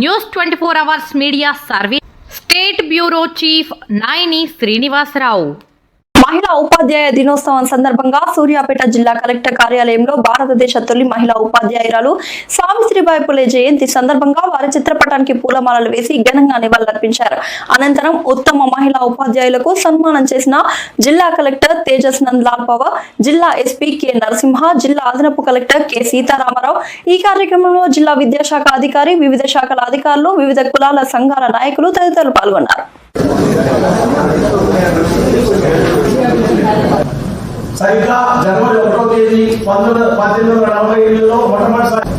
News twenty four hours media service state bureau chief Nayani Srinivasarao. మహిళా ఉపాధ్యాయ దినోత్సవం సందర్భంగా సూర్యాపేట జిల్లా కలెక్టర్ కార్యాలయంలో భారతదేశ తొలి మహిళా ఉపాధ్యాయురాలు సావిత్రిబాయి పులే జయంతి సందర్భంగా వారి చిత్రపటానికి పూలమాలలు వేసి ఘనంగా నివాళులర్పించారు. అనంతరం ఉత్తమ మహిళా ఉపాధ్యాయులకు సన్మానం చేసిన జిల్లా కలెక్టర్ తేజస్ నంద్ లాల్ పవర్ జిల్లా ఎస్పీ కె నరసింహ జిల్లా అదనపు కలెక్టర్ కె సీతారామరావు ఈ కార్యక్రమంలో జిల్లా విద్యాశాఖ అధికారి వివిధ శాఖల అధికారులు వివిధ కులాల సంఘాల నాయకులు తదితరులు పాల్గొన్నారు. సరిగ్గా జనవరి ఒకటో తేదీ పంతొమ్మిది పద్దెనిమిది వందల నలభై ఏడులో మొట్టమొదటిసారి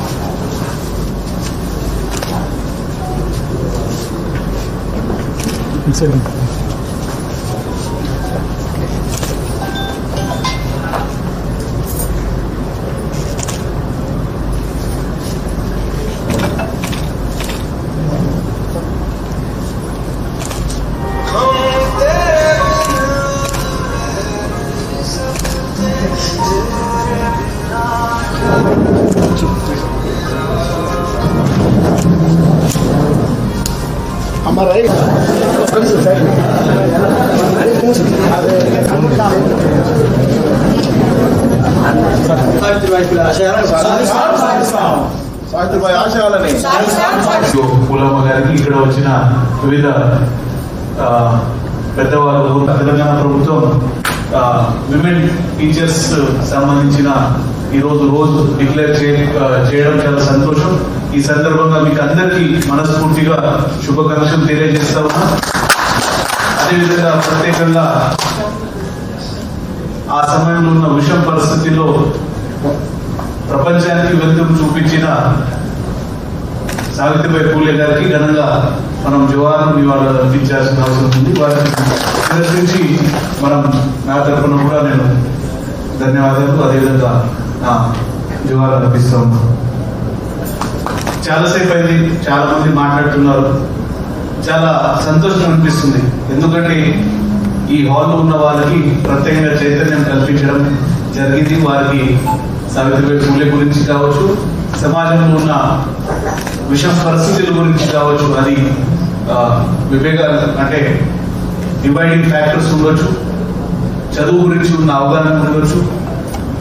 సావిత్రిబాయి ఆశయాలని. పూలమ్మ గారికి ఇక్కడ వచ్చిన వివిధ పెద్దవాళ్ళు తెలంగాణ ప్రభుత్వం విమెన్ టీచర్స్ సంబంధించిన ఈ రోజు రోజు డిక్లేర్ చేయడం చాలా సంతోషం. ఈ సందర్భంగా మీకు అందరికీ మనస్ఫూర్తిగా శుభాకాంక్షలు తెలియజేస్తా ఉన్నా. అదేవిధంగా ప్రత్యేకంగా ఆ సమయంలో ఉన్న విషం పరిస్థితిలో ప్రపంచానికి వెలుతురు చూపించిన సావిత్రిబాయి పూలే గారికి ఘనంగా మనం జవాను నివాళులు అర్పించాల్సిన అవసరం ఉంది. వారిని ప్రదర్శించి మనం నా తరఫున కూడా నేను ధన్యవాదాలు. అదేవిధంగా నా జవాలు అర్పిస్తూ ఉన్నాను చాలాసేపు అయింది. చాలా మంది మాట్లాడుతున్నారు. చాలా సంతోషం అనిపిస్తుంది. ఎందుకంటే ఈ హాల్లో ఉన్న వాళ్ళకి ప్రత్యేకంగా చైతన్యం కల్పించడం జరిగింది. వారికి సావిత్రిబాయి పూలే గురించి కావచ్చు సమాజంలో ఉన్న విషం పరిస్థితుల గురించి కావచ్చు అది ఆ, వివేక అంటే డివైడింగ్ ఫ్యాక్టర్స్ ఉండొచ్చు చదువు గురించి ఉన్న అవగాహన ఉండొచ్చు.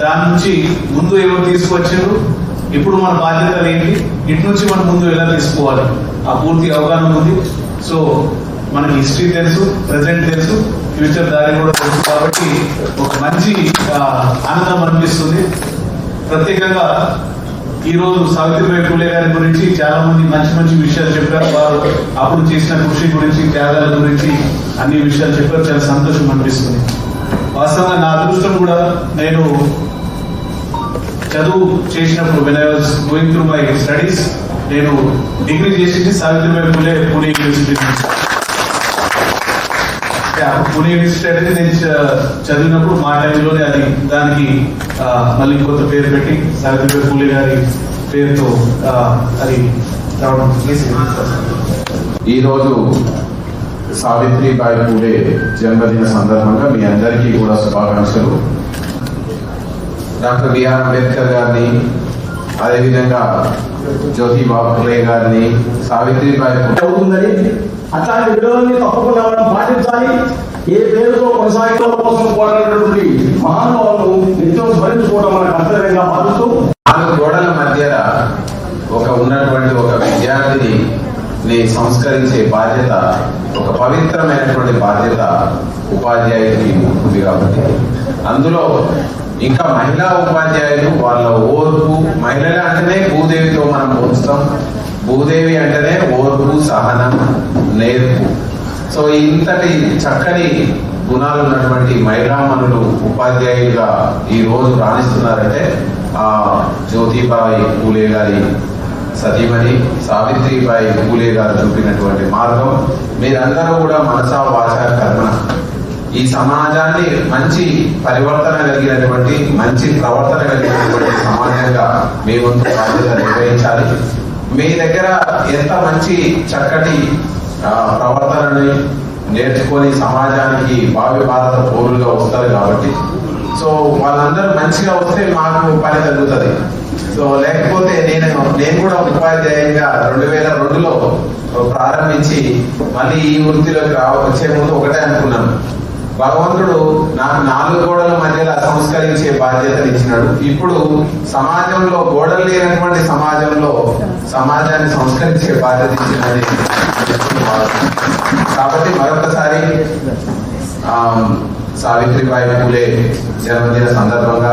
దాని నుంచి ముందు ఎవరు తీసుకొచ్చారు ఇప్పుడు మన బాధ్యతలు ఏంటి ఇటు నుంచి మనం ముందు ఎలా తీసుకోవాలి? ఆ పూర్తి అవగాహన ఉంది. సో మనకి హిస్టరీ తెలుసు ప్రజెంట్ తెలుసు ఫ్యూచర్ దారి కూడా తెలుసు కాబట్టి ఒక మంచి ఆనందం అనిపిస్తుంది. ప్రత్యేకంగా ఈరోజు సావిత్రిబాయి పూలే గారి గురించి చాలా మంది మంచి మంచి విషయాలు చెప్పారు. వారు అప్పుడు చేసిన కృషి గురించి త్యాగాల గురించి అన్ని విషయాలు చెప్పారు. చాలా సంతోషం అనిపిస్తుంది. వాస్తవంగా నా అదృష్టం కూడా నేను చదువు చేసినప్పుడు when I was going through my studies నేను డిగ్రీ చేసింది సావిత్రిబాయి పూలే పూణే యూనివర్సిటీ నుంచి. పూణే యూనివర్సిటీ అనేది నేను చదివినప్పుడు మా టైంలోనే అది దానికి మళ్ళీ కొత్త పేరు పెట్టి సావిత్రిబాయి పూలే గారి పేరుతో అది రావడం ఈరోజు సావిత్రిబాయి పూలే జన్మదిన సందర్భంగా మీ అందరికీ కూడా శుభాకాంక్షలు. డాక్టర్ బిఆర్ అంబేద్కర్ గారిని అదేవిధంగా జ్యోతిబా పూలే గారిని సావిత్రిబాయి అవుతుందని అట్లాంటి విలువల్ని తప్పకుండా మనం పాటించాలి. ఏ పేరుతో కొనసాగడం కోసం పోరాడినటువంటి మహానుభావులను నిత్యం స్మరించుకోవడం మన కర్తవ్యంగా భావిస్తూ నాలుగు గోడల మధ్య ఒక ఉన్నటువంటి ఒక విద్యార్థిని ని సంస్కరించే బాధ్యత ఒక పవిత్రమైనటువంటి బాధ్యత ఉపాధ్యాయుడికి ఉంటుంది కాబట్టి. అందులో ఇంకా మహిళా ఉపాధ్యాయులు వాళ్ళ ఓర్పు మహిళలు అంటేనే భూదేవితో మనం పోస్తాం భూదేవి అంటేనే ఓర్పు సహనం నేర్పు. సో ఇంతటి చక్కని గుణాలు ఉన్నటువంటి మహిళామణులు ఉపాధ్యాయులుగా ఈ రోజు రాణిస్తున్నారంటే ఆ జ్యోతిబాయి పూలే గారి సతీమణి సావిత్రిబాయి పూలే గారు చూపినటువంటి మార్గం. మీరందరూ కూడా మనసా వాచ కర్మ ఈ సమాజాన్ని మంచి పరివర్తన కలిగినటువంటి మంచి ప్రవర్తన కలిగినటువంటి సమాజంగా మీ వంతు బాధ్యత నిర్వహించాలి. మీ దగ్గర ఎంత మంచి చక్కటి ప్రవర్తనని నేర్చుకొని సమాజానికి భావి భారత పౌరులుగా వస్తారు కాబట్టి. సో వాళ్ళందరూ మంచిగా వస్తే మాకు పని తగ్గుతుంది సో లేకపోతే నేను నేను కూడా ఉపాధ్యాయంగా రెండు వేల రెండులో ప్రారంభించి మళ్ళీ ఈ వృత్తిలోకి రా వచ్చే ముందు ఒకటే అనుకున్నాను. భగవంతుడు నాకు నాలుగు గోడల మధ్యలో సంస్కరించే బాధ్యతను ఇచ్చినాడు. ఇప్పుడు సమాజంలో గోడలు లేనటువంటి సమాజంలో సమాజాన్ని సంస్కరించే బాధ్యత ఇచ్చినది కాబట్టి మరొకసారి ఆ, సావిత్రిబాయి పూలే జన్మదిన సందర్భంగా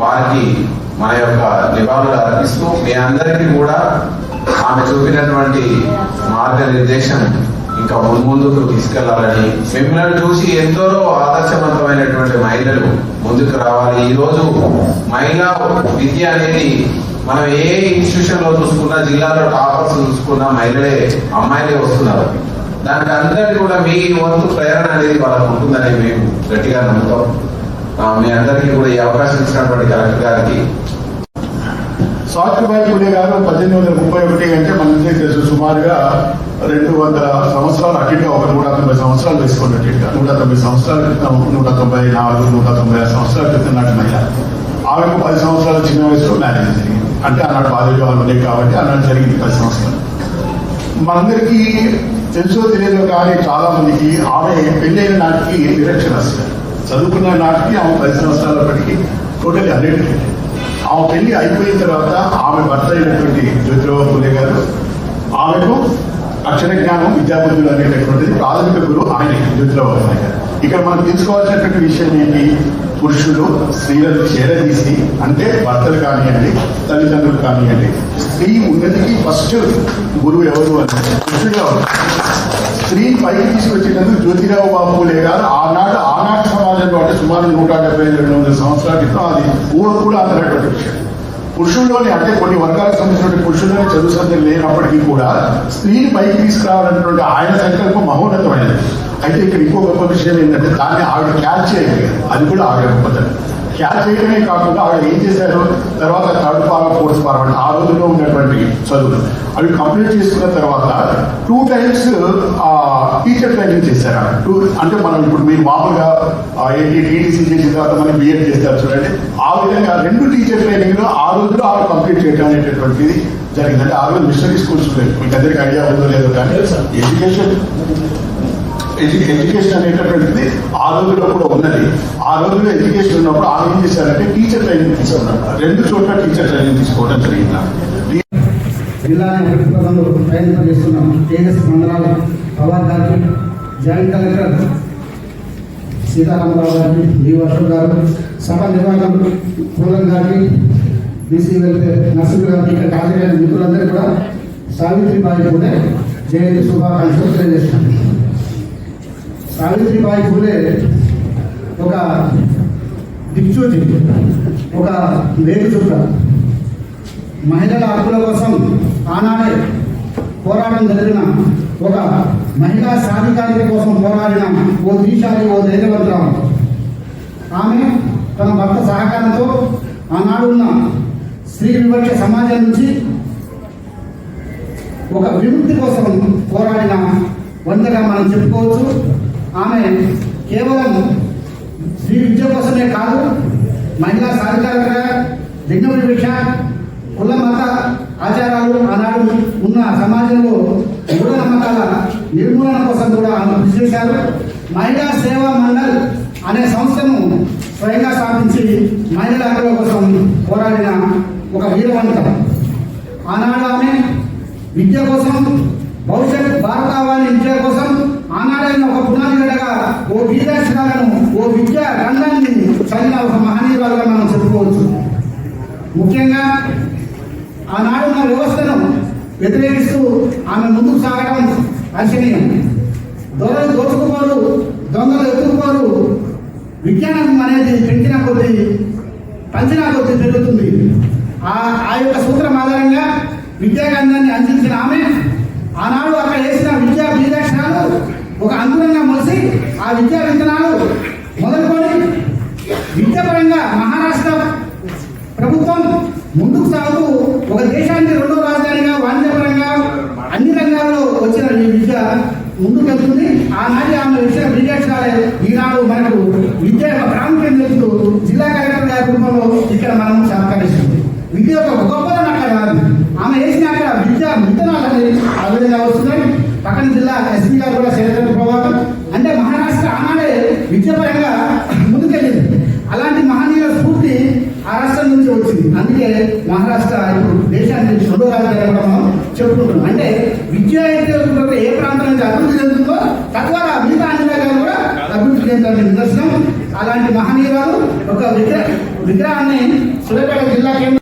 వారికి మన యొక్క నివాళులు అర్పిస్తూ మీ అందరికీ కూడా ఆమె చూపినటువంటి మార్గనిర్దేశం ఇంకా ముందుకు తీసుకెళ్ళాలని మిమ్మల్ని చూసి ఎందరో ఆదర్శవంతమైనటువంటి మహిళలు ముందుకు రావాలి. ఈ రోజు మహిళా విద్య అనేది మనం ఏ ఇన్స్టిట్యూషన్లో చూసుకున్నా జిల్లాలో టాపర్స్ చూసుకున్నా మహిళలే అమ్మాయిలే వస్తున్నారు. దానికి అందరికీ కూడా మీ వంతు ప్రేరణ అనేది వాళ్ళకు ఉంటుందని మేము గట్టిగా నమ్ముతాం. మీ అందరికీ కూడా ఈ అవకాశం ఇచ్చినటువంటి కలెక్టర్ గారికి సావిత్రిబాయి పూలే గారు పద్దెనిమిది వందల ముప్పై ఒకటి అంటే మనకి తెలుసు సుమారుగా రెండు వందల సంవత్సరాలు అటుగా ఒక నూట తొంభై సంవత్సరాలు వేసుకున్నట్టుగా నూట తొంభై సంవత్సరాల క్రితం నూట తొంభై నాలుగు నూట తొంభై ఆరు సంవత్సరాల క్రితం నాటి మహిళ. ఆమెకు పది సంవత్సరాల చిన్న వయసులో మ్యారేజ్ జరిగింది. అంటే ఆనాడు బాల్య వివాహాలు ఉన్నాయి కాబట్టి ఆనాడు జరిగింది పది సంవత్సరాలు. మనందరికీ తెలుసో తెలియదో కానీ చాలా మందికి ఆమె పెళ్ళైన నాటికి నిరక్షణ చదువుకున్న నాటికి ఆమె పది సంవత్సరాలప్పటికీ టోటల్ అన్నిటికీ ఆమె పెళ్ళి అయిపోయిన తర్వాత ఆమె భర్త అయినటువంటి జ్యోతిరావు పూలే గారు ఆమెకు అక్షర జ్ఞానం విద్యాబుద్ధులు అనేటటువంటిది ప్రాథమిక గురువు ఆయన జ్యోతిరావు పూలే గారు. ఇక్కడ మనం తెలుసుకోవాల్సినటువంటి విషయం ఏంటి? పురుషులు స్త్రీలను చేరదీసి అంటే భర్తలు కానివ్వండి తల్లిదండ్రులు కానివ్వండి స్త్రీ ఉన్నతికి ఫస్ట్ గురువు ఎవరు అంటే పురుషుడు స్త్రీ పైకి తీసుకొచ్చినందుకు జ్యోతిరావు బాబులే గారు ఆనాడు ఆనాడు సమాజంలో అంటే సుమారు నూట డెబ్బై రెండు వందల సంవత్సరాల క్రితం అది ఊరు కూడా అందనటువంటి విషయం. పురుషుల్లోని అంటే కొన్ని వర్గాలకు సంబంధించినటువంటి పురుషుల్లోనే చదువు సంధ్యం లేనప్పటికీ కూడా స్త్రీని పైకి తీసుకురావాలన్నటువంటి ఆయన సంకల్పం మహోన్నతమైనది. అయితే ఇక్కడ ఇంకో గొప్ప విషయం ఏంటంటే దాన్ని ఆవిడ క్యాచ్ చేయగలిగారు అది కూడా ఆవిడ గొప్పతనం. క్యాచ్ చేయడమే కాకుండా ఆవిడ ఏం చేశారు? తర్వాత థర్డ్ ఫారం ఫోర్త్ ఫారం అంటే ఆ రోజుల్లో ఉన్నటువంటి చదువులు. అవి కంప్లీట్ చేసుకున్న తర్వాత టూ టైమ్స్ టీచర్ ట్రైనింగ్ చేశారు. టూ అంటే మనం ఇప్పుడు మీరు మామూలుగా ఆ, ఏంటి టీటీసీ చేసిన తర్వాత మనం బిఎడ్ చేస్తారు చూడండి. ఆ విధంగా రెండు టీచర్ ట్రైనింగ్లో ఆ రోజులో ఆవిడ కంప్లీట్ చేయడం అనేటటువంటిది జరిగింది. అంటే ఆ రోజు మిషనరీ స్కూల్స్ ఉండేవి మీకు అందరికీ ఐడియా ఉందో లేదో కానీ ఎడ్యుకేషన్ ఎడ్యు- ఎడ్యుకేషన్ అనేటటువంటిది ఆ రోజుల్లో కూడా ఉన్నది. ఆ రోజుల్లో ఎడ్యుకేషన్ ఉన్నప్పుడు ఆమె ఏం చేశారంటే టీచర్ ట్రైనింగ్ తీసుకున్నారు. రెండు చోట్ల టీచర్ ట్రైనింగ్ తీసుకోవడం జరిగింది. జిల్లాని అభివృద్ధి ప్రయత్నం చేస్తున్నాం. తేజస్ మండలాల పవార్ గారికి జాయింట్ కలెక్టర్ సీతారామరావు గారికి డి వర్షం గారు సభ నిర్వాహకులు పూలం గారికి బీసీ వెల్ఫేర్ నర్సులు గారికి ఇక్కడ హాజరైన మిత్రులందరూ కూడా సావిత్రిబాయి పూలే జయంతి శుభాకాంక్షలు తెలియజేస్తున్నాను సావిత్రిబాయి పూలే ఒక దిక్చూచి ఒక వేగు చుక్క మహిళల హక్కుల కోసం ఆనాడే పోరాటం జరిగిన ఒక మహిళా సాధికారిత కోసం పోరాడిన ఓ దీశాలి ఓ ధైర్యవంతురాలు. ఆమె తన భర్త సహకారంతో ఆనాడు ఉన్న స్త్రీ వివక్ష సమాజం నుంచి ఒక విముక్తి కోసం పోరాడిన వందగా మనం చెప్పుకోవచ్చు. ఆమె కేవలం స్త్రీ విద్య కోసమే కాదు మహిళా సాధికారత లింగ వివక్ష కుల మత ఆచారాలు ఆనాడు ఉన్న సమాజంలో మూఢనమ్మకాల నిర్మూలన కోసం కూడా ఆమె కృషి చేశారు. మహిళా సేవా మండల్ అనే సంస్థను స్వయంగా స్థాపించి మహిళల హక్కుల కోసం పోరాడిన ఒక వీరవంత. ఆనాడు ఆమె విద్య కోసం భవిష్యత్ భారతావాణి విద్య కోసం ఆనాడైన ఒక పునాదిగడగా ఓ బీదాక్షరాలను ఓ విద్యా రంగాన్ని చదివిన ఒక మహనీయురాలుగా మనం చెప్పుకోవచ్చు. ముఖ్యంగా ఆనాడున్న వ్యవస్థను వ్యతిరేకిస్తూ ఆమె ముందుకు సాగడం అర్చనీయం దొరలు దోచుకుపోరు దొంగలు ఎత్తుకుపోరు. విజ్ఞానం అనేది పెంచిన కొద్దీ పంచిన కొద్దీ పెరుగుతుంది. ఆ ఆ యొక్క సూత్రం ఆధారంగా విద్యాగంధాన్ని అందించిన ఆమె ఆనాడు అక్కడ వేసిన ఒక అంకురంగా మొలిసి ఆ విద్యా విత్తనాలు మొదలుకొని విద్యాపరంగా మహారాష్ట్ర ప్రభుత్వం ముందుకు సాగుతూ ఒక దేశానికి రెండో రాజధానిగా వాణిజ్యపరంగా అన్ని రంగాల్లో వచ్చిన ఈ విద్య ముందుకు వెళ్తుంది. ఆనాటి ఆమె విషయ విద్యాక్షరాలే ఈనాడు మనకు విద్య యొక్క ప్రాముఖ్యం తెలుస్తూ జిల్లా కలెక్టర్ గారి కుటుంబంలో ఇక్కడ మనం సహకరిస్తుంది విద్య యొక్క గొప్పదనం అక్కడ కాదు. ఆమె వేసిన అక్కడ విద్య విత్తనాలు ఆ విధంగా వస్తున్నాయి. పక్కన జిల్లా ఎస్పీ గారు కూడా చరిత్ర ప్రభావం అంటే మహారాష్ట్ర ఆనాడే విద్యాపరంగా ముందుకెళ్ళింది. అలాంటి మహనీయుల స్ఫూర్తి ఆ రాష్ట్రం నుంచి వచ్చింది. అందుకే మహారాష్ట్ర ఇప్పుడు దేశానికి రెండో రాజధాని కూడా మనం చెప్పుకుంటున్నాం. అంటే విద్యా అయితే ఏ ప్రాంతం నుంచి అభివృద్ధి చెందుతుందో తద్వారా మిగతా అన్ని రంగాలు కూడా అభివృద్ధి చెందాలని నిదర్శనం. అలాంటి మహనీయురాలు ఒక విగ్రహ విగ్రహాన్ని సూర్యాపేట జిల్లా కేంద్రం